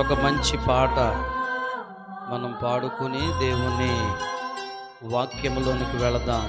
ఒక మంచి పాట మనం పాడుకుని దేవుని వాక్యములోనికి వెళదాం.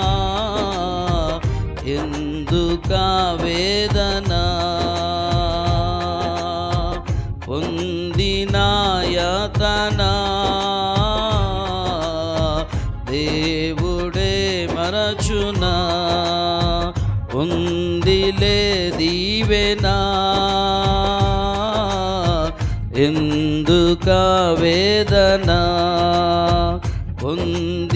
ఎందుకా వేదన పొందినాయతన? దేవుడే మరచునా? పొందిలే దీవెనా? ఎందుక వేదన పొందినాయతనా?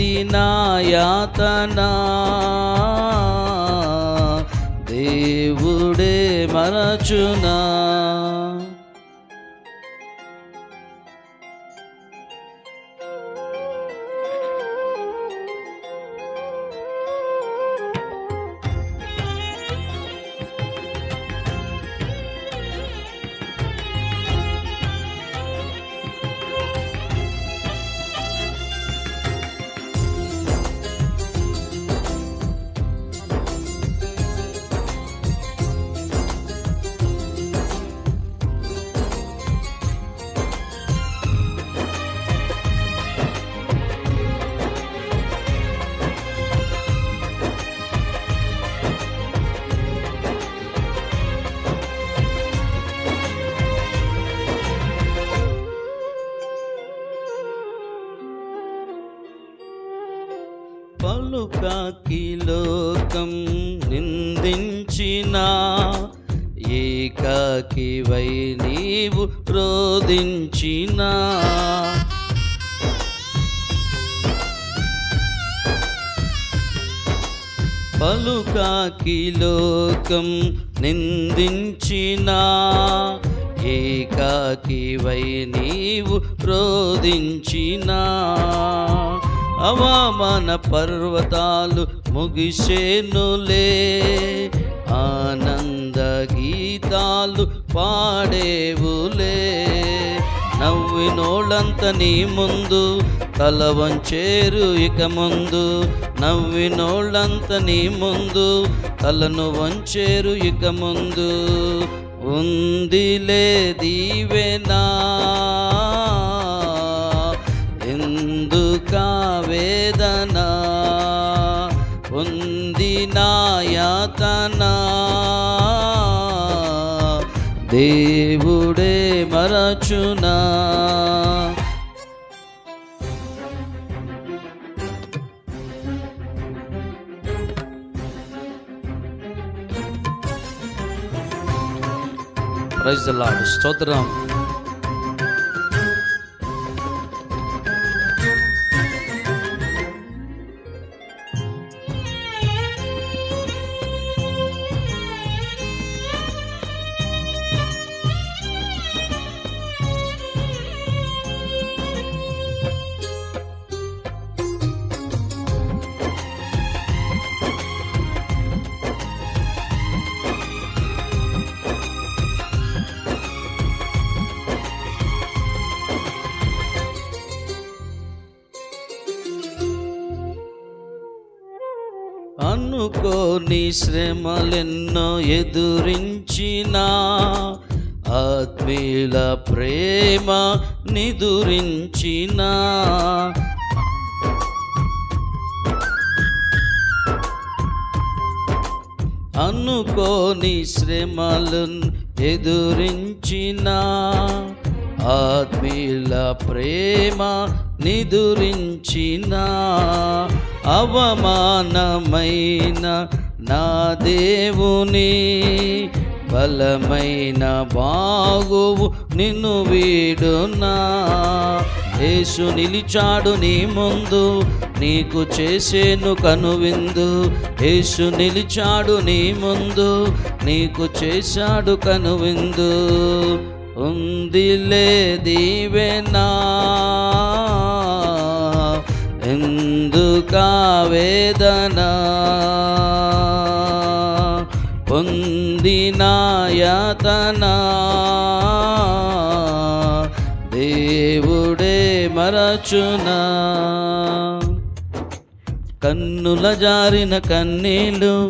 దేవుడే మరచునా? లోకం నిందించిన ఏకాకి వై నీవు రోధించిన. పలుకాకి లోకం నిందించిన ఏకాకి వై నీవు రోధించినా. అవమాన పర్వతాలు ముగిసేనులే ఆనంద గీతాలు పాడేవులే నవ్వినోళ్ళంత నీ ముందు తల వంచేరు ఇక ముందు నవ్వినోళ్ళంత నీ ముందు తలను వంచేరు ఇక ముందు ఉందిలే దీవెనా వేదన పొందినాయాతనా దేవుడే మరచునా. ప్రైజ్ స్తోత్రం. అనుకోని శ్రమలెన్నో ఎదురించినా ఆత్మీయుల ప్రేమ నిదురించిన. అనుకోని శ్రమలను ఎదురించినా ఆత్మీయుల ప్రేమ నిదురించిన అవమానమైన నా దేవుని బలమైన బాగువు నిన్ను వీడునా. యేసు నిలిచాడు నీ ముందు నీకు చేసేను కనువిందు. యేసు నిలిచాడు నీ ముందు నీకు చేశాడు కనువిందు. ఉందిలే దీవెనా? ఎందుకా వేదనా? పొందిన యాతనా? దేవుడే మరచునా? కన్నుల జారిన కన్నీళ్ళు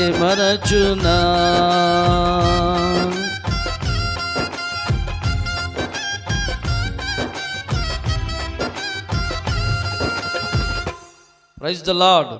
మరచునా ప్రైజ్ ద లార్డ్.